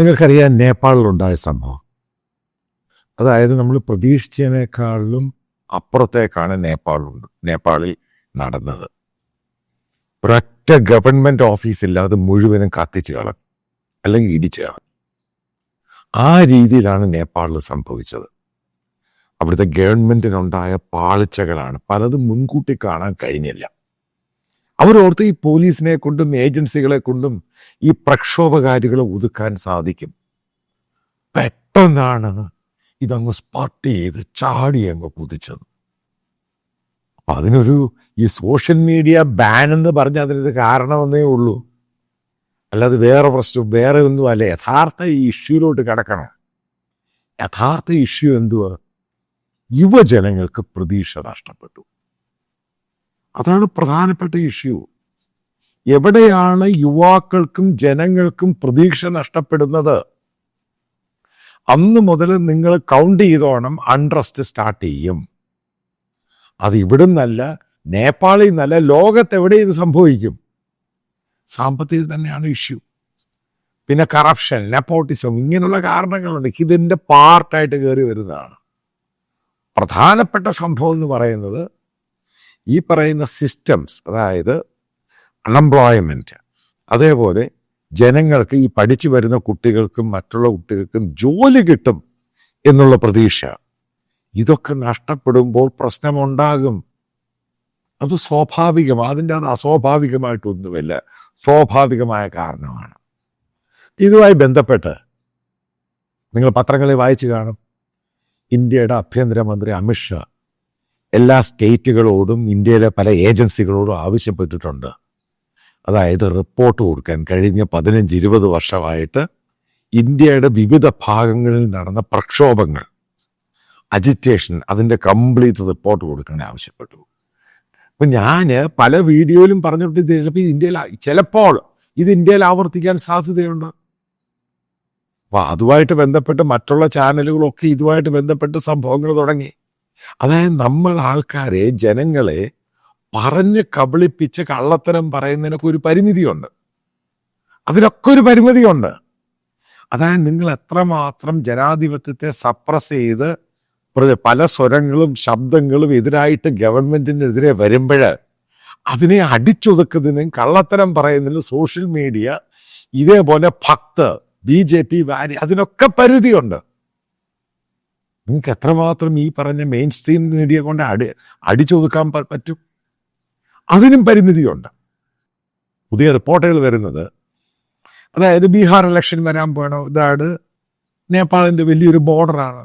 നിങ്ങൾക്കറിയാം നേപ്പാളിലുണ്ടായ സംഭവം. അതായത് നമ്മൾ പ്രതീക്ഷിച്ചതിനേക്കാളിലും അപ്പുറത്തേക്കാണ് നേപ്പാളുണ്ട് നേപ്പാളിൽ നടന്നത്. ഒരൊറ്റ ഗവൺമെന്റ് ഓഫീസില്ലാതെ മുഴുവനും കത്തിച്ച് കളഞ്ഞു അല്ലെങ്കിൽ ഇടിച്ച് കളഞ്ഞു. ആ രീതിയിലാണ് നേപ്പാളിൽ സംഭവിച്ചത്. അവിടുത്തെ ഗവൺമെന്റിനുണ്ടായ പാളിച്ചകളാണ് പലതും മുൻകൂട്ടി കാണാൻ കഴിഞ്ഞില്ല. അവരോർത്ത് ഈ പോലീസിനെ കൊണ്ടും ഏജൻസികളെ കൊണ്ടും ഈ പ്രക്ഷോഭകാരികളെ ഒതുക്കാൻ സാധിക്കും. പെട്ടെന്നാണ് ഇതങ്ങ് സ്പോട്ട് ചെയ്ത് ചാടി അങ്ങ് കുതിച്ചത്. അതിനൊരു ഈ സോഷ്യൽ മീഡിയ ബാൻ എന്ന് പറഞ്ഞ അതിനൊരു കാരണമെന്നേ ഉള്ളൂ. അല്ലാതെ വേറെ പ്രശ്നം വേറെ ഒന്നും അല്ല യഥാർത്ഥ ഈ ഇഷ്യൂലോട്ട് കിടക്കണം. യഥാർത്ഥ ഇഷ്യൂ എന്തുവാ? യുവജനങ്ങൾക്ക് പ്രതീക്ഷ നഷ്ടപ്പെട്ടു. അതാണ് പ്രധാനപ്പെട്ട ഇഷ്യൂ. എവിടെയാണ് യുവാക്കൾക്കും ജനങ്ങൾക്കും പ്രതീക്ഷ നഷ്ടപ്പെടുന്നത്? അന്ന് മുതൽ നിങ്ങൾ കൗണ്ട് ചെയ്തോണം അൺട്രസ്റ്റ് സ്റ്റാർട്ട് ചെയ്യും. അത് ഇവിടുന്നല്ല നേപ്പാളിൽ നിന്നല്ല ലോകത്തെവിടെ ഇത് സംഭവിക്കും? സാമ്പത്തിക തന്നെയാണ് ഇഷ്യൂ. പിന്നെ കറപ്ഷൻ നെപ്പോട്ടിസം ഇങ്ങനെയുള്ള കാരണങ്ങളുണ്ട്. ഇതിന്റെ പാർട്ടായിട്ട് കയറി വരുന്നതാണ്. പ്രധാനപ്പെട്ട സംഭവം എന്ന് പറയുന്നത് ഈ പറയുന്ന സിസ്റ്റംസ് അതായത് അൺഎംപ്ലോയ്മെന്റ് അതേപോലെ ജനങ്ങൾക്ക് ഈ പഠിച്ചു വരുന്ന കുട്ടികൾക്കും മറ്റുള്ള കുട്ടികൾക്കും ജോലി കിട്ടും എന്നുള്ള പ്രതീക്ഷ. ഇതൊക്കെ നഷ്ടപ്പെടുമ്പോൾ പ്രശ്നമുണ്ടാകും. അത് സ്വാഭാവികം അതിന്റെ അത് അസ്വാഭാവികമായിട്ടൊന്നുമില്ല. സ്വാഭാവികമായ കാരണമാണ്. ഇതുമായി ബന്ധപ്പെട്ട് നിങ്ങൾ പത്രങ്ങളിൽ വായിച്ചു കാണും. ഇന്ത്യയുടെ ആഭ്യന്തരമന്ത്രി അമിത്ഷാ എല്ലാ സ്റ്റേറ്റുകളോടും ഇന്ത്യയിലെ പല ഏജൻസികളോടും ആവശ്യപ്പെട്ടിട്ടുണ്ട്. അതായത് റിപ്പോർട്ട് കൊടുക്കാൻ കഴിഞ്ഞ പതിനഞ്ച് ഇരുപത് വർഷമായിട്ട് ഇന്ത്യയുടെ വിവിധ ഭാഗങ്ങളിൽ നടന്ന പ്രക്ഷോഭങ്ങൾ അജിറ്റേഷൻ അതിന്റെ കംപ്ലീറ്റ് റിപ്പോർട്ട് കൊടുക്കാൻ ആവശ്യപ്പെട്ടു. അപ്പം ഞാൻ പല വീഡിയോയിലും പറഞ്ഞിട്ട് ചിലപ്പോൾ ഇന്ത്യയിൽ ചിലപ്പോൾ ഇത് ഇന്ത്യയിൽ ആവർത്തിക്കാൻ സാധ്യതയുണ്ട്. അപ്പോൾ അതുമായിട്ട് ബന്ധപ്പെട്ട് മറ്റുള്ള ചാനലുകളൊക്കെ ഇതുമായിട്ട് ബന്ധപ്പെട്ട് സംഭവങ്ങൾ തുടങ്ങി. അതായത് നമ്മൾ ആൾക്കാരെ ജനങ്ങളെ പറഞ്ഞ് കബളിപ്പിച്ച് കള്ളത്തരം പറയുന്നതിനൊക്കെ ഒരു പരിമിതിയുണ്ട്. അതിനൊക്കെ ഒരു പരിമിതിയുണ്ട്. അതായത് നിങ്ങൾ എത്രമാത്രം ജനാധിപത്യത്തെ സപ്രസ് ചെയ്ത് പല സ്വരങ്ങളും ശബ്ദങ്ങളും എതിരായിട്ട് ഗവൺമെന്റിനെതിരെ വരുമ്പോൾ അതിനെ അടിച്ചൊതുക്കുന്നതിനും കള്ളത്തരം പറയുന്നതിനും സോഷ്യൽ മീഡിയ ഇതേപോലെ ഭക്ത് ബി ജെ പി വാരി അതിനൊക്കെ പരിധിയുണ്ട്. നിങ്ങൾക്ക് എത്രമാത്രം ഈ പറഞ്ഞ മെയിൻ സ്ട്രീം മീഡിയ കൊണ്ട് അടി അടിച്ചൊതുക്കാൻ പറ്റും? അതിനും പരിമിതിയുണ്ട്. പുതിയ റിപ്പോർട്ടുകൾ വരുന്നത് അതായത് ബീഹാർ ഇലക്ഷൻ വരാൻ പോകണോ ഇതാണ് നേപ്പാളിന്റെ വലിയൊരു ബോർഡറാണ്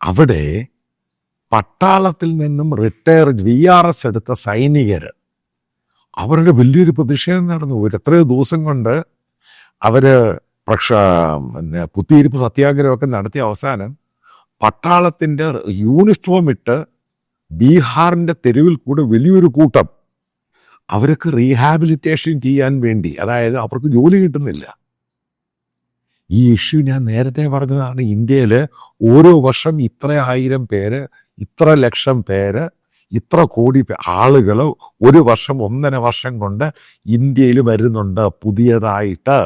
അവിടെ പട്ടാളത്തിൽ നിന്നും റിട്ടയർ വി ആർ എസ് എടുത്ത സൈനികർ അവരുടെ വലിയൊരു പ്രതിഷേധം നടന്നു. ഒരു എത്രയോ ദിവസം കൊണ്ട് അവർ പ്രക്ഷ പിന്നെ കുത്തിയിരിപ്പ് സത്യാഗ്രഹമൊക്കെ നടത്തിയ അവസാനം പട്ടാളത്തിന്റെ യൂണിഫോം ഇട്ട് ബീഹാറിന്റെ തെരുവിൽ കൂടെ വലിയൊരു കൂട്ടം അവർക്ക് റീഹാബിലിറ്റേഷൻ ചെയ്യാൻ വേണ്ടി അതായത് അവർക്ക് ജോലി കിട്ടുന്നില്ല. ഈ ഇഷ്യൂ ഞാൻ നേരത്തെ പറഞ്ഞതാണ് ഇന്ത്യയിൽ ഓരോ വർഷം ഇത്ര ആയിരം പേര് ഇത്ര ലക്ഷം പേര് ഇത്ര കോടി ആളുകൾ ഒരു വർഷം ഒന്നര വർഷം കൊണ്ട് ഇന്ത്യയിൽ വരുന്നുണ്ട് പുതിയതായിട്ട്.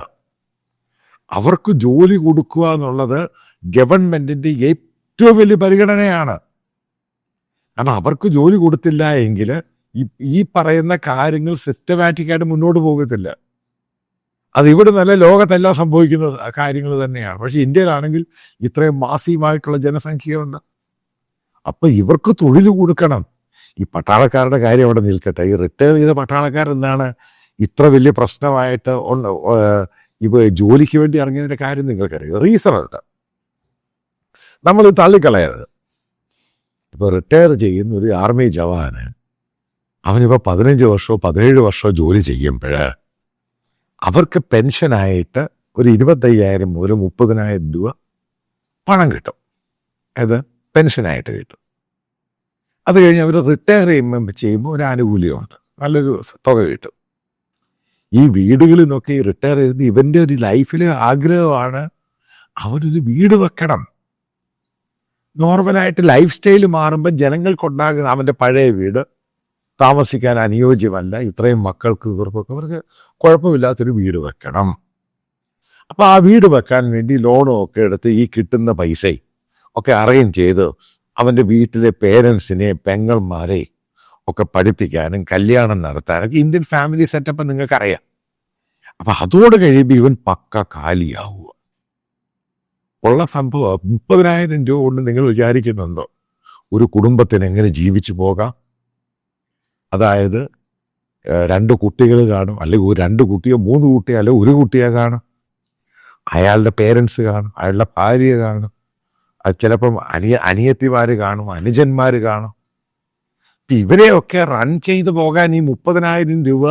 അവർക്ക് ജോലി കൊടുക്കുക എന്നുള്ളത് ഗവൺമെന്റിന്റെ ഏറ്റവും വലിയ പരിഗണനയാണ്. കാരണം അവർക്ക് ജോലി കൊടുത്തില്ല എങ്കിൽ ഈ പറയുന്ന കാര്യങ്ങൾ സിസ്റ്റമാറ്റിക്കായിട്ട് മുന്നോട്ട് പോകത്തില്ല. അത് ഇവിടെ നല്ല ലോകത്തെല്ലാം സംഭവിക്കുന്ന കാര്യങ്ങൾ തന്നെയാണ്. പക്ഷെ ഇന്ത്യയിലാണെങ്കിൽ ഇത്രയും മാസീവായിട്ടുള്ള ജനസംഖ്യയുണ്ട്. അപ്പൊ ഇവർക്ക് തൊഴിൽ കൊടുക്കണം. ഈ പട്ടാളക്കാരുടെ കാര്യം അവിടെ നിൽക്കട്ടെ. ഈ റിട്ടയർ ചെയ്ത പട്ടാളക്കാരെന്താണ് ഇത്ര വലിയ പ്രശ്നമായിട്ട് ഇപ്പൊ ജോലിക്ക് വേണ്ടി ഇറങ്ങിയതിന്റെ കാര്യം നിങ്ങൾക്കറിയാം. റീസൺ ഉണ്ട്. നമ്മൾ തള്ളിക്കളയരുത്. ഇപ്പൊ റിട്ടയർ ചെയ്യുന്ന ഒരു ആർമി ജവാന് അവനിപ്പോൾ പതിനഞ്ച് വർഷമോ പതിനേഴ് വർഷമോ ജോലി ചെയ്യുമ്പോൾ അവർക്ക് പെൻഷനായിട്ട് ഒരു ഇരുപത്തയ്യായിരം മുതൽ മുപ്പതിനായിരം രൂപ പണം കിട്ടും. അത് പെൻഷനായിട്ട് കിട്ടും. അത് കഴിഞ്ഞ് അവർ റിട്ടയർ ചെയ്യുമ്പോൾ ചെയ്യുമ്പോൾ ഒരു ആനുകൂല്യമുണ്ട് നല്ലൊരു തുക കിട്ടും. ഈ വീടുകളിൽ നിന്നൊക്കെ ഈ റിട്ടയർ ചെയ്ത് ഇവന്റെ ഒരു ലൈഫിലെ ആഗ്രഹമാണ് അവനൊരു വീട് വെക്കണം. നോർമലായിട്ട് ലൈഫ് സ്റ്റൈൽ മാറുമ്പോൾ ജനങ്ങൾക്കുണ്ടാകുന്ന അവന്റെ പഴയ വീട് താമസിക്കാൻ അനുയോജ്യമല്ല. ഇത്രയും മക്കൾക്ക് ഇവർക്കൊക്കെ അവർക്ക് കുഴപ്പമില്ലാത്തൊരു വീട് വെക്കണം. അപ്പോൾ ആ വീട് വെക്കാൻ വേണ്ടി ലോണും ഒക്കെ എടുത്ത് ഈ കിട്ടുന്ന പൈസയും ഒക്കെ അറേഞ്ച് ചെയ്ത് അവന്റെ വീട്ടിലെ പേരൻസിനെ പെങ്ങന്മാരെ ഒക്കെ പഠിപ്പിക്കാനും കല്യാണം നടത്താനൊക്കെ ഇന്ത്യൻ ഫാമിലി സെറ്റപ്പ് നിങ്ങൾക്കറിയാം. അപ്പം അതോട് കഴിയുമ്പോൾ ഇവൻ പക്ക കാലിയാവുക ഉള്ള സംഭവം മുപ്പതിനായിരം രൂപ കൊണ്ട് നിങ്ങൾ വിചാരിക്കുന്നുണ്ടോ? ഒരു കുടുംബത്തിന് എങ്ങനെ ജീവിച്ചു പോകാം? അതായത് രണ്ട് കുട്ടികൾ കാണും അല്ലെങ്കിൽ രണ്ട് കുട്ടിയോ മൂന്ന് കുട്ടിയോ അല്ലെങ്കിൽ ഒരു കുട്ടിയെ കാണും. അയാളുടെ പേരൻസ് കാണും അയാളുടെ ഭാര്യ കാണും. അത് ചിലപ്പം അനിയ അനിയത്തിമാർ കാണും അനുജന്മാർ കാണും. ഇവരെയൊക്കെ റൺ ചെയ്തു പോകാൻ ഈ മുപ്പതിനായിരം രൂപ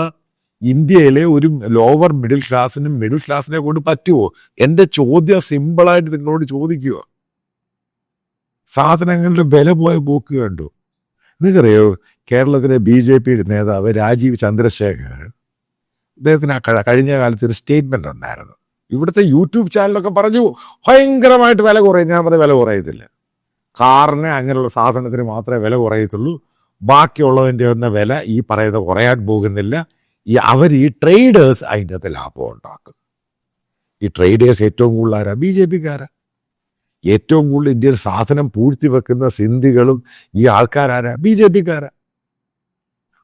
ഇന്ത്യയിലെ ഒരു ലോവർ മിഡിൽ ക്ലാസ്സിനും മിഡിൽ ക്ലാസ്സിനെ കൊണ്ട് പറ്റുമോ എന്റെ ചോദ്യം സിമ്പിളായിട്ട് നിങ്ങളോട് ചോദിക്കുക. സാധനങ്ങളുടെ വില പോയ പോക്ക് കണ്ടു. നിങ്ങൾക്കറിയോ കേരളത്തിലെ ബി ജെ പിയുടെ നേതാവ് രാജീവ് ചന്ദ്രശേഖർ അദ്ദേഹത്തിന് കഴിഞ്ഞ കാലത്ത് ഒരു സ്റ്റേറ്റ്മെന്റ് ഉണ്ടായിരുന്നു. ഇവിടുത്തെ യൂട്യൂബ് ചാനലൊക്കെ പറഞ്ഞു ഭയങ്കരമായിട്ട് വില കുറയും. ഞാൻ പറഞ്ഞ വില കുറയത്തില്ല. കാറിന് അങ്ങനെയുള്ള സാധനത്തിന് മാത്രമേ വില കുറയത്തുള്ളൂ. ബാക്കിയുള്ളതിന്റെ ഒന്ന വില ഈ പറയുന്നത് കുറയാൻ പോകുന്നില്ല. ഈ അവർ ഈ ട്രേഡേഴ്സ് അതിന്റെ ലാഭം ഉണ്ടാക്കും. ഈ ട്രേഡേഴ്സ് ഏറ്റവും കൂടുതൽ ആരാ? ബി ജെ പിക്കാരാ. ഏറ്റവും കൂടുതൽ ഇന്ത്യയിൽ സാധനം പൂഴ്ത്തി വെക്കുന്ന സിന്ധികളും ഈ ആൾക്കാരാരാ? B J പിക്കാരാ.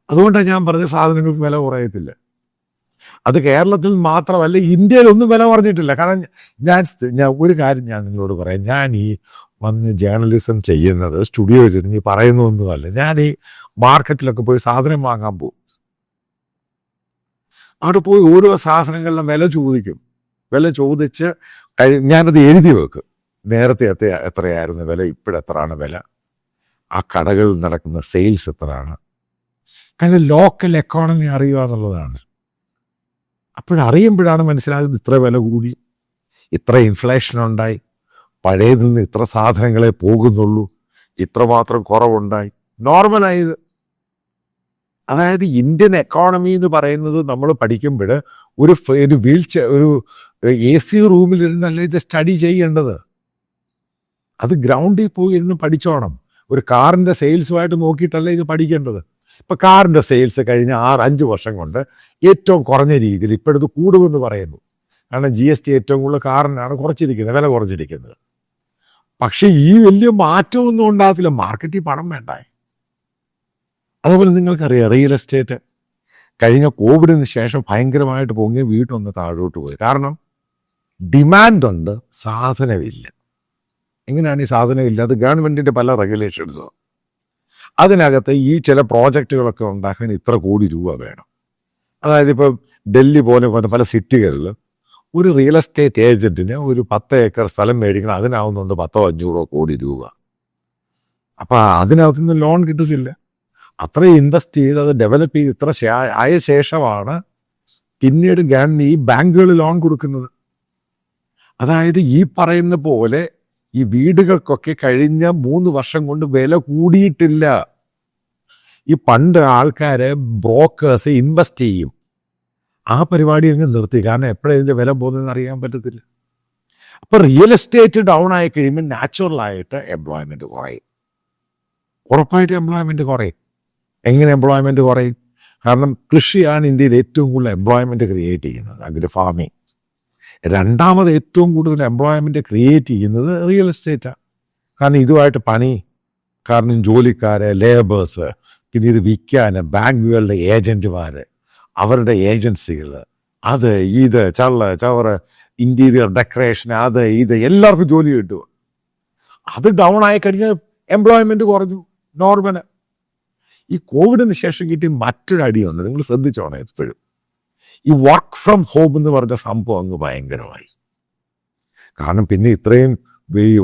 അതുകൊണ്ടാണ് ഞാൻ പറഞ്ഞ സാധനങ്ങൾക്ക് വില കുറയത്തില്ല. അത് കേരളത്തിൽ മാത്രമല്ല ഇന്ത്യയിലൊന്നും വില കുറഞ്ഞിട്ടില്ല. കാരണം ഞാൻ ഞാൻ ഒരു കാര്യം ഞാൻ നിങ്ങളോട് പറയാം. ഞാൻ ഈ വന്ന് ജേർണലിസം ചെയ്യുന്നത് സ്റ്റുഡിയോ വെച്ചിട്ട് ഈ പറയുന്നതൊന്നുമല്ല ഞാൻ ഈ മാർക്കറ്റിലൊക്കെ പോയി സാധനം വാങ്ങാൻ പോകും. അവിടെ പോയി ഓരോ സാധനങ്ങളുടെ വില ചോദിക്കും. വില ചോദിച്ച് കഴി ഞാനത് എഴുതി വെക്കും. നേരത്തെ എത്ര എത്രയായിരുന്നു വില ഇപ്പോഴെത്രയാണ് വില? ആ കടകളിൽ നടക്കുന്ന സെയിൽസ് എത്രയാണ്? കാരണം ലോക്കൽ എക്കോണമി അറിയുക എന്നുള്ളതാണ്. അപ്പോഴറിയുമ്പോഴാണ് മനസ്സിലാകുന്നത് ഇത്ര വില കൂടി. ഇത്ര ഇൻഫ്ലേഷൻ ഉണ്ടായി. പഴയതിൽ നിന്ന് ഇത്ര സാധനങ്ങളെ പോകുന്നുള്ളൂ. ഇത്രമാത്രം കുറവുണ്ടായി. നോർമലായത് അതായത് ഇന്ത്യൻ എക്കോണമി എന്ന് പറയുന്നത് നമ്മൾ പഠിക്കുമ്പോൾ ഒരു ഒരു ചെയർ ഒരു എ സി റൂമിൽ ഇരുന്നല്ല ഇത് സ്റ്റഡി ചെയ്യേണ്ടത്? അത് ഗ്രൗണ്ടിൽ പോയി ഇരുന്ന് പഠിച്ചോണം. ഒരു കാറിന്റെ സെയിൽസുമായിട്ട് നോക്കിയിട്ടല്ല ഇത് പഠിക്കേണ്ടത്? ഇപ്പം കാറിന്റെ സെയിൽസ് കഴിഞ്ഞ ആറ് അഞ്ച് വർഷം കൊണ്ട് ഏറ്റവും കുറഞ്ഞ രീതിയിൽ ഇപ്പോഴത് കൂടുമെന്ന് പറയുന്നു. കാരണം ജി എസ് ടി ഏറ്റവും കൂടുതൽ കാറിനാണ് കുറച്ചിരിക്കുന്നത് വില കുറച്ചിരിക്കുന്നത്. പക്ഷേ ഈ വലിയ മാറ്റമൊന്നും ഉണ്ടാകത്തില്ല. മാർക്കറ്റിൽ പണം വേണ്ടായി. അതുപോലെ നിങ്ങൾക്കറിയാം റിയൽ എസ്റ്റേറ്റ് കഴിഞ്ഞ കോവിഡിന് ശേഷം ഭയങ്കരമായിട്ട് പൊങ്ങി വീട്ടൊന്ന് താഴോട്ട് പോയി. കാരണം ഡിമാൻഡ് ഉണ്ട് സാധനമില്ല. എങ്ങനെയാണ് ഈ സാധനമില്ല? അത് ഗവൺമെന്റിന്റെ പല റെഗുലേഷൻസും അതിനകത്ത് ഈ ചില പ്രോജക്റ്റുകളൊക്കെ ഉണ്ടാക്കാൻ ഇത്ര കോടി രൂപ വേണം. അതായത് ഇപ്പോൾ ഡൽഹി പോലെ പോലെ പല സിറ്റികളിൽ ഒരു റിയൽ എസ്റ്റേറ്റ് ഏജന്റിന് ഒരു പത്ത് ഏക്കർ സ്ഥലം മേടിക്കണം അതിനാവുന്നുണ്ട് പത്തോ അഞ്ഞൂറോ കോടി രൂപ. അപ്പോൾ അതിനകത്തുനിന്ന് ലോൺ കിട്ടത്തില്ല. അത്രയും ഇൻവെസ്റ്റ് ചെയ്ത് അത് ഡെവലപ്പ് ചെയ്ത് ഇത്ര ആയ ശേഷമാണ് പിന്നീട് ഗവൺമെന്റ് ഈ ബാങ്കുകൾ ലോൺ കൊടുക്കുന്നത്. അതായത് ഈ പറയുന്ന പോലെ ഈ വീടുകൾക്കൊക്കെ കഴിഞ്ഞ മൂന്ന് വർഷം കൊണ്ട് വില കൂടിയിട്ടില്ല. ഈ പണ്ട് ആൾക്കാരെ ബ്രോക്കേഴ്സ് ഇൻവെസ്റ്റ് ചെയ്യും. ആ പരിപാടി അങ്ങ് നിർത്തി. കാരണം എപ്പോഴും ഇതിന്റെ വില പോകുന്നതെന്ന് അറിയാൻ പറ്റത്തില്ല. അപ്പൊ റിയൽ എസ്റ്റേറ്റ് ഡൗൺ ആയി കഴിയുമ്പോൾ നാച്ചുറലായിട്ട് എംപ്ലോയ്മെന്റ് കുറയും. ഉറപ്പായിട്ട് എംപ്ലോയ്മെന്റ് കുറയും. എങ്ങനെ എംപ്ലോയ്മെന്റ് കുറയും? കാരണം കൃഷിയാണ് ഇന്ത്യയിൽ ഏറ്റവും കൂടുതൽ എംപ്ലോയ്മെന്റ് ക്രിയേറ്റ് ചെയ്യുന്നത് അഗ്രി ഫാമിംഗ് രണ്ടാമത് ഏറ്റവും കൂടുതൽ എംപ്ലോയ്മെന്റ് ക്രിയേറ്റ് ചെയ്യുന്നത് റിയൽ എസ്റ്റേറ്റാണ് കാരണം ഇതുമായിട്ട് പണി. കാരണം ജോലിക്കാര് ലേബേഴ്സ് പിന്നെ ഇത് വിൽക്കാൻ ബാങ്കുകളുടെ ഏജന്റുമാർ അവരുടെ ഏജൻസികൾ അത് ഇത് ചള്ള ചവറ് ഇന്റീരിയർ ഡെക്കറേഷൻ അത് ഇത് എല്ലാവർക്കും ജോലി കിട്ടും. അത് ഡൗൺ ആയി കഴിഞ്ഞാൽ എംപ്ലോയ്മെന്റ് കുറഞ്ഞു നോർമൽ ഈ കോവിഡിന് ശേഷം കിട്ടിയ മറ്റൊരു അടി വന്നു നിങ്ങൾ ശ്രദ്ധിച്ചോണേ എപ്പോഴും. ഈ വർക്ക് ഫ്രം ഹോം എന്ന് പറഞ്ഞ സംഭവം അങ്ങ് ഭയങ്കരമായി. കാരണം പിന്നെ ഇത്രയും ഈ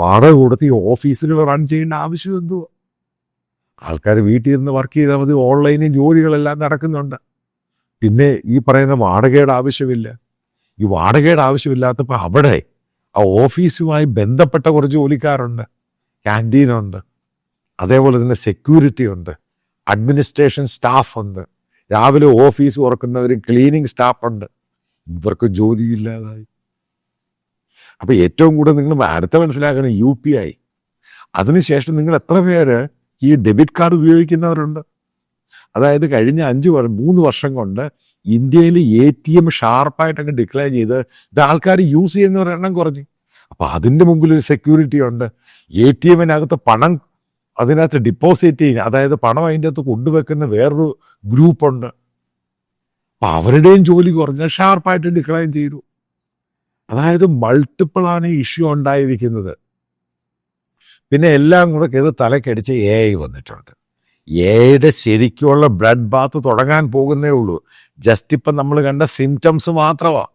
വാടക കൊടുത്ത് ഈ ഓഫീസിൽ റൺ ചെയ്യേണ്ട ആവശ്യം എന്തുവാ? ആൾക്കാർ വീട്ടിൽ ഇരുന്ന് വർക്ക് ചെയ്താൽ മതി ഓൺലൈനിൽ ജോലികളെല്ലാം നടക്കുന്നുണ്ട്. പിന്നെ ഈ പറയുന്ന വാടകയുടെ ആവശ്യമില്ല. ഈ വാടകയുടെ ആവശ്യമില്ലാത്തപ്പോൾ അവിടെ ആ ഓഫീസുമായി ബന്ധപ്പെട്ട കുറച്ച് ജോലിക്കാരുണ്ട് ക്യാന്റീനുണ്ട് അതേപോലെ തന്നെ സെക്യൂരിറ്റി ഉണ്ട്. അഡ്മിനിസ്ട്രേഷൻ സ്റ്റാഫ് ഉണ്ട്. രാവിലെ ഓഫീസ് തുറക്കുന്നവർ ക്ലീനിങ് സ്റ്റാഫ് ഉണ്ട്. ഇവർക്ക് ജോലിയില്ലാതായി അപ്പൊ ഏറ്റവും കൂടുതൽ നിങ്ങൾ അടുത്ത മനസ്സിലാക്കണം യു പി ഐ അതിനുശേഷം നിങ്ങൾ എത്ര പേര് ഈ ഡെബിറ്റ് കാർഡ് ഉപയോഗിക്കുന്നവരുണ്ട്? അതായത് കഴിഞ്ഞ അഞ്ച് വർഷം മൂന്ന് വർഷം കൊണ്ട് ഇന്ത്യയിൽ എ ടി എം ഷാർപ്പായിട്ടൊക്കെ ഡിക്ലെയർ ചെയ്ത് ഇത് ആൾക്കാർ യൂസ് ചെയ്യുന്നവരെണ്ണം കുറഞ്ഞു. അപ്പൊ അതിന്റെ മുമ്പിൽ ഒരു സെക്യൂരിറ്റി ഉണ്ട്. എ ടി എമ്മിനകത്ത് പണം അതിനകത്ത് ഡിപ്പോസിറ്റ് ചെയ്യുന്ന അതായത് പണം അതിന്റെ അകത്ത് കൊണ്ടുവെക്കുന്ന വേറൊരു ഗ്രൂപ്പുണ്ട്. അപ്പൊ അവരുടെയും ജോലി കുറഞ്ഞ ഷാർപ്പായിട്ട് ഡിക്ലൈൻ ചെയ്തു. അതായത് മൾട്ടിപ്പിൾ ആണ് ഇഷ്യൂ ഉണ്ടായിരിക്കുന്നത്. പിന്നെ എല്ലാം കൂടെ കയറി തലക്കടിച്ച് എ ഐ വന്നിട്ടുണ്ട്. എയുടെ ശരിക്കുള്ള ബ്ലഡ് ബാത്ത് തുടങ്ങാൻ പോകുന്നേ ഉള്ളൂ. ജസ്റ്റ് ഇപ്പം നമ്മൾ കണ്ട സിംറ്റംസ് മാത്രമാ.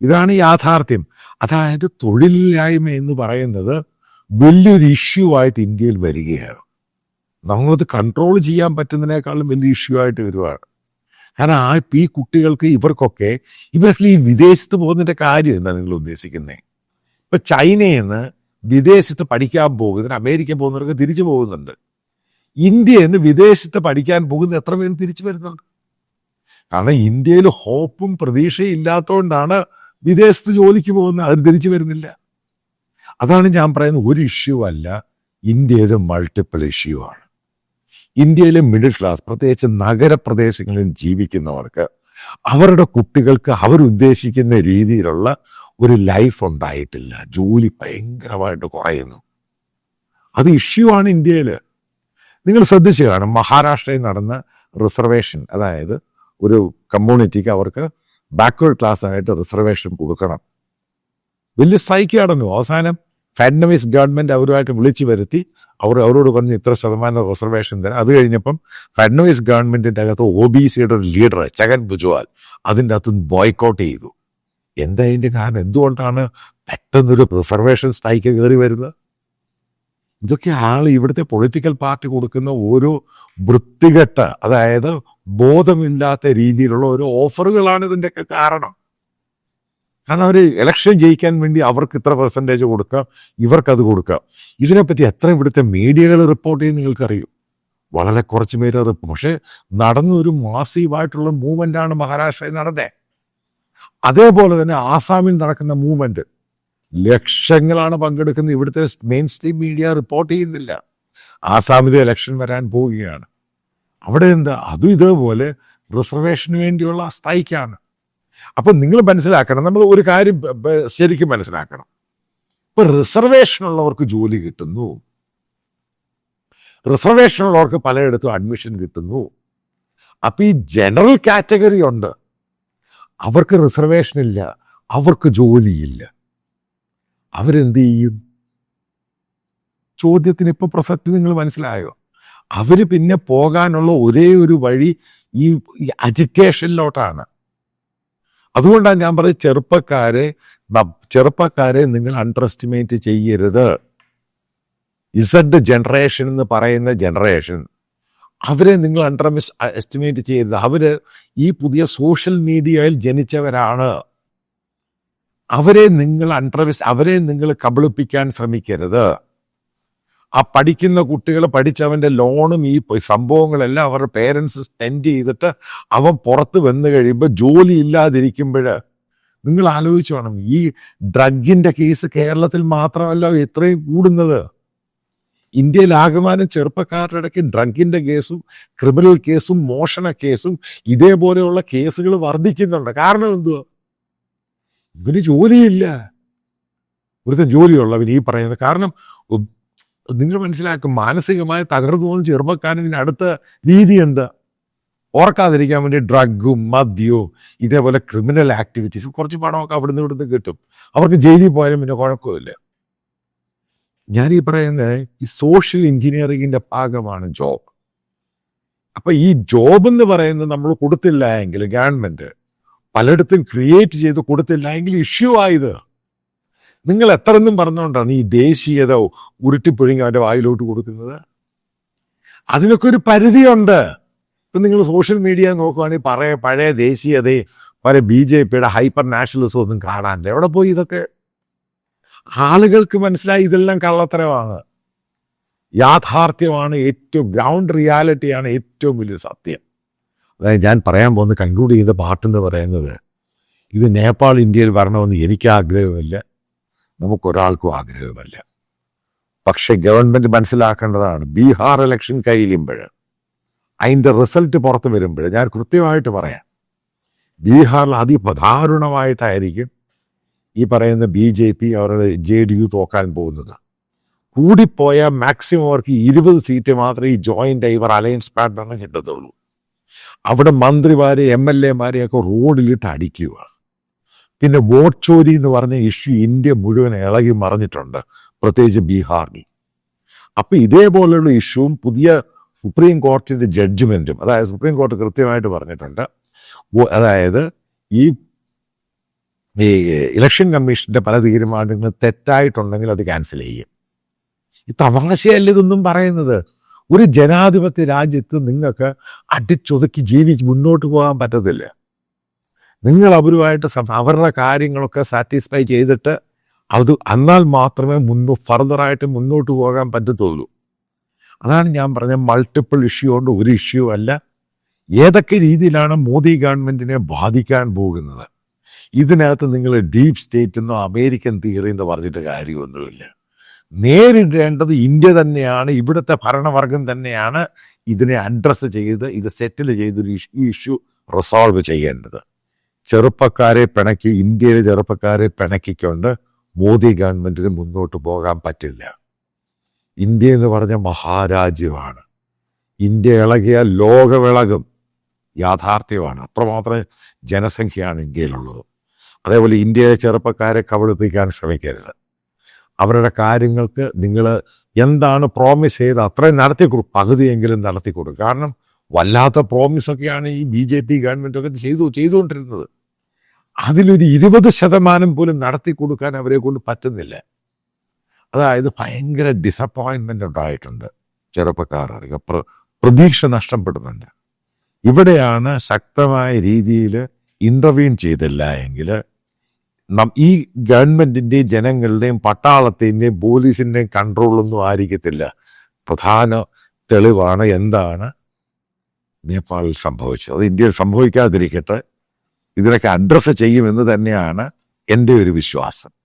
ഇതാണ് യാഥാർത്ഥ്യം. അതായത് തൊഴിലില്ലായ്മ എന്ന് പറയുന്നത് വലിയൊരു ഇഷ്യൂ ആയിട്ട് ഇന്ത്യയിൽ വരികയാണ്. നമ്മളത് കൺട്രോൾ ചെയ്യാൻ പറ്റുന്നതിനേക്കാളും വലിയ ഇഷ്യൂ ആയിട്ട് വരുവാണ്. കാരണം ആ ഈ കുട്ടികൾക്ക് ഇവർക്കൊക്കെ ഇവർക്ക് ഈ വിദേശത്ത് പോകുന്നതിന്റെ കാര്യം എന്താ നിങ്ങൾ ഉദ്ദേശിക്കുന്നത് ഇപ്പൊ ചൈനയിൽ നിന്ന് വിദേശത്ത് പഠിക്കാൻ പോകുന്നതിന് അമേരിക്ക പോകുന്നവർക്ക് തിരിച്ചു പോകുന്നുണ്ട്. ഇന്ത്യയിൽ നിന്ന് വിദേശത്ത് പഠിക്കാൻ പോകുന്ന എത്ര പേരും തിരിച്ചു വരുന്നുണ്ട്? കാരണം ഇന്ത്യയിൽ ഹോപ്പും പ്രതീക്ഷയും ഇല്ലാത്തതുകൊണ്ടാണ് വിദേശത്ത് ജോലിക്ക് പോകുന്നത് അവർ തിരിച്ചു വരുന്നില്ല. അതാണ് ഞാൻ പറയുന്നത് ഒരു ഇഷ്യൂ അല്ല ഇന്ത്യ മൾട്ടിപ്പിൾ ഇഷ്യൂ ആണ്. ഇന്ത്യയിലെ മിഡിൽ ക്ലാസ് പ്രത്യേകിച്ച് നഗരപ്രദേശങ്ങളിൽ ജീവിക്കുന്നവർക്ക് അവരുടെ കുട്ടികൾക്ക് അവരുദ്ദേശിക്കുന്ന രീതിയിലുള്ള ഒരു ലൈഫ് ഉണ്ടായിട്ടില്ല. ജോലി ഭയങ്കരമായിട്ട് കുറയുന്നു. അത് ഇഷ്യൂ ആണ് ഇന്ത്യയിൽ നിങ്ങൾ ശ്രദ്ധിച്ചു കാണും മഹാരാഷ്ട്രയിൽ നടന്ന റിസർവേഷൻ അതായത് ഒരു കമ്മ്യൂണിറ്റിക്ക് അവർക്ക് ബാക്ക്വേർഡ് ക്ലാസ് ആയിട്ട് റിസർവേഷൻ കൊടുക്കണം. വലിയ സ്ട്രൈക്ക് നടന്നു അവസാനം. ഫാഡ്നവീസ് ഗവൺമെന്റ് അവരുമായിട്ട് വിളിച്ചു വരുത്തി അവർ അവരോട് പറഞ്ഞു ഇത്ര ശതമാനം റിസർവേഷൻ തരാം അത് കഴിഞ്ഞപ്പം ഫഡ്നവീസ് ഗവൺമെന്റിന്റെ അകത്ത് ഒ ബി സിയുടെ ഒരു ലീഡർ ചകൻ ഭുജ്വാൽ അതിന്റെ അകത്ത് ബോയ്ക്കൗട്ട് ചെയ്തു. എന്താ അതിന്റെ കാരണം? എന്തുകൊണ്ടാണ് പെട്ടെന്നൊരു റിസർവേഷൻ സ്ഥായിക്ക് കയറി വരുന്നത്? ഇതൊക്കെ ആൾ ഇവിടുത്തെ പൊളിറ്റിക്കൽ പാർട്ടി കൊടുക്കുന്ന ഓരോ വൃത്തികെട്ട അതായത് ബോധമില്ലാത്ത രീതിയിലുള്ള ഓരോ ഓഫറുകളാണ് ഇതിന്റെയൊക്കെ കാരണം. കാരണം അവർ ഇലക്ഷൻ ജയിക്കാൻ വേണ്ടി അവർക്ക് ഇത്ര പെർസെന്റേജ് കൊടുക്കാം ഇവർക്കത് കൊടുക്കാം. ഇതിനെപ്പറ്റി എത്ര ഇവിടുത്തെ മീഡിയകൾ റിപ്പോർട്ട് ചെയ്യുന്ന നിങ്ങൾക്കറിയും. വളരെ കുറച്ച് പേര് അത് പക്ഷേ നടന്നൊരു മാസീവായിട്ടുള്ള മൂവ്മെന്റ് ആണ് മഹാരാഷ്ട്രയിൽ നടന്നേ. അതേപോലെ തന്നെ ആസാമിൽ നടക്കുന്ന മൂവ്മെന്റ് ലക്ഷങ്ങളാണ് പങ്കെടുക്കുന്നത്. ഇവിടുത്തെ മെയിൻ സ്ട്രീം മീഡിയ റിപ്പോർട്ട് ചെയ്യുന്നില്ല. ആസാമിലെ ഇലക്ഷൻ വരാൻ പോവുകയാണ്. അവിടെ എന്താ? അതും ഇതേപോലെ റിസർവേഷന് വേണ്ടിയുള്ള സ്ട്രൈക്കാണ് അപ്പൊ നിങ്ങൾ മനസ്സിലാക്കണം നമ്മൾ ഒരു കാര്യം ശരിക്കും മനസ്സിലാക്കണം. ഇപ്പം റിസർവേഷൻ ഉള്ളവർക്ക് ജോലി കിട്ടുന്നു. റിസർവേഷൻ ഉള്ളവർക്ക് പലയിടത്തും അഡ്മിഷൻ കിട്ടുന്നു. അപ്പം ഈ ജനറൽ കാറ്റഗറി ഉണ്ട്. അവർക്ക് റിസർവേഷൻ ഇല്ല അവർക്ക് ജോലിയില്ല അവരെന്ത് ചെയ്യും? ചോദ്യത്തിന് ഇപ്പൊ പ്രസക്തി നിങ്ങൾ മനസ്സിലായോ? അവർ പിന്നെ പോകാനുള്ള ഒരേ ഒരു വഴി ഈ അജിറ്റേഷനിലോട്ടാണ് അതുകൊണ്ടാണ് ഞാൻ പറയുന്നത് ചെറുപ്പക്കാരെ ചെറുപ്പക്കാരെ നിങ്ങൾ അണ്ടർ എസ്റ്റിമേറ്റ് ചെയ്യരുത്. ഇസഡ് ജനറേഷൻ എന്ന് പറയുന്ന ജനറേഷൻ അവരെ നിങ്ങൾ അണ്ടർ മിസ് എസ്റ്റിമേറ്റ് ചെയ്യരുത്. അവർ ഈ പുതിയ സോഷ്യൽ മീഡിയയിൽ ജനിച്ചവരാണ്. അവരെ നിങ്ങൾ അണ്ടർ അവരെ നിങ്ങൾ കബളിപ്പിക്കാൻ ശ്രമിക്കരുത്. ആ പഠിക്കുന്ന കുട്ടികൾ പഠിച്ചവന്റെ ലോണും ഈ സംഭവങ്ങളെല്ലാം അവരുടെ പേരൻസ് സ്പെൻഡ് ചെയ്തിട്ട് അവൻ പുറത്ത് വന്നു കഴിയുമ്പോൾ ജോലി ഇല്ലാതിരിക്കുമ്പോൾ നിങ്ങൾ ആലോചിച്ചു വേണം. ഈ ഡ്രഗിന്റെ കേസ് കേരളത്തിൽ മാത്രമല്ല എത്രയും കൂടുന്നത്. ഇന്ത്യയിൽ ആകമാനം ചെറുപ്പക്കാരുടെ ഇടയ്ക്ക് ഡ്രഗിന്റെ കേസും ക്രിമിനൽ കേസും മോഷണ കേസും ഇതേപോലെയുള്ള കേസുകൾ വർദ്ധിക്കുന്നുണ്ട്. കാരണം എന്തുവാ? ഇവന് ജോലിയില്ല. ഇവിടുത്തെ ജോലിയുള്ളവൻ ഈ പറയുന്നത്. കാരണം നിങ്ങൾ മനസ്സിലാക്കും മാനസികമായി തകർന്നു പോകുന്ന ചെറുപ്പക്കാരന്റെ അടുത്ത രീതി എന്താ? ഓർക്കാതിരിക്കാൻ വേണ്ടി ഡ്രഗും മദ്യവും ഇതേപോലെ ക്രിമിനൽ ആക്ടിവിറ്റീസ് കുറച്ച് പണമൊക്കെ അവിടുന്ന് ഇവിടുന്ന് കിട്ടും. അവർക്ക് ജയിലിൽ പോയാലും പിന്നെ കുഴപ്പമില്ല. ഞാൻ ഈ പറയുന്നത് ഈ സോഷ്യൽ എഞ്ചിനീയറിങ്ങിന്റെ ഭാഗമാണ് ജോബ്. അപ്പൊ ഈ ജോബ് എന്ന് പറയുന്നത് നമ്മൾ കൊടുത്തില്ല എങ്കിൽ ഗവൺമെന്റ് പലയിടത്തും ക്രിയേറ്റ് ചെയ്ത് കൊടുത്തില്ല എങ്കിൽ ഇഷ്യൂ ആയത് നിങ്ങൾ എത്രയെന്നും പറഞ്ഞുകൊണ്ടാണ് ഈ ദേശീയത ഉരുട്ടിപ്പൊഴുങ്ങി അവന്റെ വായിലോട്ട് കൊടുക്കുന്നത്? അതിനൊക്കെ ഒരു പരിധിയുണ്ട്. ഇപ്പം നിങ്ങൾ സോഷ്യൽ മീഡിയ നോക്കുകയാണെങ്കിൽ പറയ പഴയ ദേശീയതയും പല ബി ജെ പിയുടെ ഹൈപ്പർ നാഷണലിസം ഒന്നും കാണാനില്ല. എവിടെ പോയി ഇതൊക്കെ? ആളുകൾക്ക് മനസ്സിലായി ഇതെല്ലാം കള്ളത്തരമാണ്. യാഥാർത്ഥ്യമാണ് ഏറ്റവും ഗ്രൗണ്ട് റിയാലിറ്റിയാണ് ഏറ്റവും വലിയ സത്യം. അതായത് ഞാൻ പറയാൻ പോകുന്ന കൺക്ലൂഡ് ചെയ്ത പാട്ടെന്ന് പറയുന്നത് ഇത് നേപ്പാൾ ഇന്ത്യയിൽ വരണമെന്ന് എനിക്ക് ആഗ്രഹമില്ല നമുക്കൊരാൾക്കും ആഗ്രഹമല്ല പക്ഷെ ഗവൺമെന്റ് മനസ്സിലാക്കേണ്ടതാണ് ബീഹാർ ഇലക്ഷൻ കഴിയുമ്പോൾ അതിന്റെ റിസൾട്ട് പുറത്ത് വരുമ്പോൾ ഞാൻ കൃത്യമായിട്ട് പറയാം ബീഹാറിൽ അതിപ്രധാരുണമായിട്ടായിരിക്കും ഈ പറയുന്ന ബി ജെ പി അവരുടെ ജെ ഡി യു തോക്കാൻ പോകുന്നത്. കൂടിപ്പോയ മാക്സിമം അവർക്ക് ഇരുപത് സീറ്റ് മാത്രമേ ഈ ജോയിന്റ് ഇവർ അലയൻസ് പാർട്ട്ണറിന് കിട്ടത്തുള്ളൂ. അവിടെ മന്ത്രിമാരെ എം എൽ എമാരെയൊക്കെ റോഡിലിട്ട് അടിക്കുക. പിന്നെ വോട്ട് ചോരി എന്ന് പറഞ്ഞ ഇഷ്യൂ ഇന്ത്യ മുഴുവൻ ഇളകി മറിഞ്ഞിട്ടുണ്ട് പ്രത്യേകിച്ച് ബീഹാറിൽ. അപ്പൊ ഇതേപോലെയുള്ള ഇഷ്യൂവും പുതിയ സുപ്രീം കോടതിയുടെ ജഡ്ജ്മെന്റും അതായത് സുപ്രീം കോടതി കൃത്യമായിട്ട് പറഞ്ഞിട്ടുണ്ട് അതായത് ഈ ഈ ഇലക്ഷൻ കമ്മീഷന്റെ പല തീരുമാനങ്ങളും തെറ്റായിട്ടുണ്ടെങ്കിൽ അത് ക്യാൻസൽ ചെയ്യും. ഈ തമാശയല്ല ഇതൊന്നും പറയുന്നത്? ഒരു ജനാധിപത്യ രാജ്യത്ത് നിങ്ങൾക്ക് അടിച്ചൊതുക്കി ജീവിച്ച് മുന്നോട്ട് പോകാൻ പറ്റത്തില്ല. നിങ്ങൾ അവരുമായിട്ട് അവരുടെ കാര്യങ്ങളൊക്കെ സാറ്റിസ്ഫൈ ചെയ്തിട്ട് അത് എന്നാൽ മാത്രമേ മുന്നോ ഫർദറായിട്ട് മുന്നോട്ട് പോകാൻ പറ്റത്തുള്ളൂ. അതാണ് ഞാൻ പറഞ്ഞ മൾട്ടിപ്പിൾ ഇഷ്യൂ കൊണ്ട് ഒരു ഇഷ്യൂ അല്ല. ഏതൊക്കെ രീതിയിലാണ് മോദി ഗവൺമെന്റിനെ ബാധിക്കാൻ പോകുന്നത്? ഇതിനകത്ത് നിങ്ങൾ ഡീപ് സ്റ്റേറ്റ് എന്നോ അമേരിക്കൻ തിയറി എന്ന് പറഞ്ഞിട്ട് കാര്യമൊന്നുമില്ല. നേരിടേണ്ടത് ഇന്ത്യ തന്നെയാണ് ഇവിടുത്തെ ഭരണവർഗം തന്നെയാണ് ഇതിനെ അഡ്രസ്സ് ചെയ്ത് ഇത് സെറ്റിൽ ചെയ്തൊരു ഇഷ്യൂ റിസോൾവ് ചെയ്യേണ്ടത്. ചെറുപ്പക്കാരെ പിണക്കി ഇന്ത്യയിലെ ചെറുപ്പക്കാരെ പിണക്കിക്കൊണ്ട് മോദി ഗവൺമെന്റിന് മുന്നോട്ട് പോകാൻ പറ്റില്ല. ഇന്ത്യ എന്ന് പറഞ്ഞ മഹാരാജ്യമാണ്. ഇന്ത്യ ഇളകിയ ലോകമിളകും യാഥാർത്ഥ്യമാണ്. അത്രമാത്രം ജനസംഖ്യയാണ് ഇന്ത്യയിലുള്ളത്. അതേപോലെ ഇന്ത്യയിലെ ചെറുപ്പക്കാരെ കബളിപ്പിക്കാൻ ശ്രമിക്കരുത്. അവരുടെ കാര്യങ്ങൾക്ക് നിങ്ങൾ എന്താണ് പ്രോമിസ് ചെയ്ത് അത്രയും നടത്തി കൊടുക്കും പകുതിയെങ്കിലും നടത്തി കൊടുക്കും കാരണം വല്ലാത്ത പ്രോമിസൊക്കെയാണ് ഈ ബി ജെ പി ഗവൺമെന്റ് ഒക്കെ ചെയ്തു ചെയ്തുകൊണ്ടിരുന്നത്. അതിലൊരു ഇരുപത് ശതമാനം പോലും നടത്തി കൊടുക്കാൻ അവരെ കൊണ്ട് പറ്റുന്നില്ല. അതായത് ഭയങ്കര ഡിസപ്പോയിൻമെന്റ് ഉണ്ടായിട്ടുണ്ട് ചെറുപ്പക്കാർ. പ്ര- പ്രതീക്ഷ നഷ്ടപ്പെടുന്നുണ്ട്. ഇവിടെയാണ് ശക്തമായ രീതിയിൽ ഇന്റർവ്യൂൻ ചെയ്തില്ല എങ്കിൽ ഈ ഗവൺമെന്റിന്റെയും ജനങ്ങളുടെയും പട്ടാളത്തിന്റെയും പോലീസിന്റെയും കൺട്രോളൊന്നും ആയിരിക്കത്തില്ല. പ്രധാന തെളിവാണ് എന്താണ് നേപ്പാളിൽ സംഭവിച്ചത്. അത് ഇന്ത്യയിൽ സംഭവിക്കാതിരിക്കട്ടെ. ഇതിനൊക്കെ അഡ്രസ്സ് ചെയ്യുമെന്ന് തന്നെയാണ് എന്റെ ഒരു വിശ്വാസം.